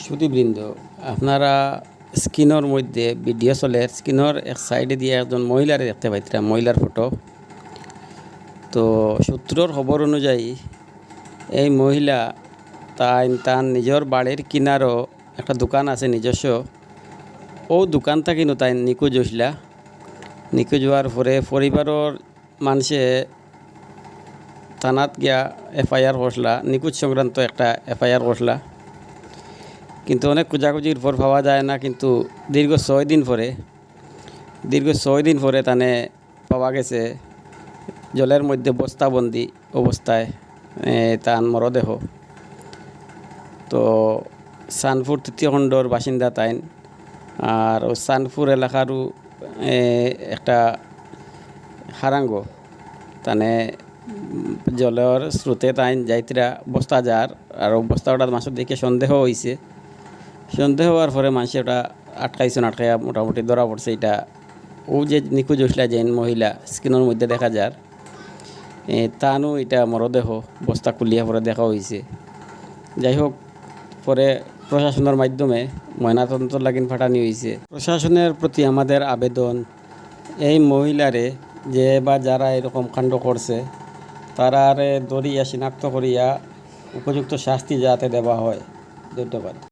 সুদীবৃন্দ আপনারা স্ক্রিনের মধ্যে ভিডিও চলে স্ক্রিনের এক সাইডে দিয়ে একজন মহিলারে দেখতে পাইতাম মহিলার ফটো তো সূত্রর খবর অনুযায়ী, এই মহিলা তাই তার নিজের বাড়ির কিনারও একটা দোকান আছে নিজস্ব। ও দোকানটা কিন্তু তাই নিখোঁজ হইসলা নিখোঁজ হওয়ার পরে পরিবারের মানুষে থানাত গিয়া এফআইআর করসলা নিখোঁজ সংক্রান্ত একটা এফআইআর করসলা কিন্তু অনেক খোঁজাখুঁজির পর পাওয়া যায় না, কিন্তু দীর্ঘ ছয় দিন পরে, দীর্ঘ ছয় দিন পরে তানে পাওয়া গেছে জলের মধ্যে বস্তাবন্দি অবস্থায় তার মরদেহ। তো সানপুর তৃতীয় খণ্ডর বাসিন্দা তাইন আর ও সানপুর এলাকারও একটা হারাঙ্গ। তানে জলের স্রোতে তাইন যাইতরা বস্তা যার, আর বস্তা ওটার মাছের দিকে সন্দেহ হয়েছে সন্দেহ হওয়ার পরে মানুষ ওটা আটকাইছেন আটকাইয়া মোটামুটি ধরা পড়ছে। এটা ও যে নিখোঁজ হইসলা যেন মহিলা, স্ক্রিনের মধ্যে দেখা যার তানও এটা মরদেহ, বস্তা খুলিয়া পরে দেখা হয়েছে যাই হোক, পরে প্রশাসনের মাধ্যমে ময়নাতদন্ত লাগিন ফাটানি হয়েছে প্রশাসনের প্রতি আমাদের আবেদন, এই মহিলারে যে বা যারা এরকম কাণ্ড করছে তারারে দরিয়া শনাক্ত করিয়া উপযুক্ত শাস্তি যাতে দেওয়া হয়। ধন্যবাদ।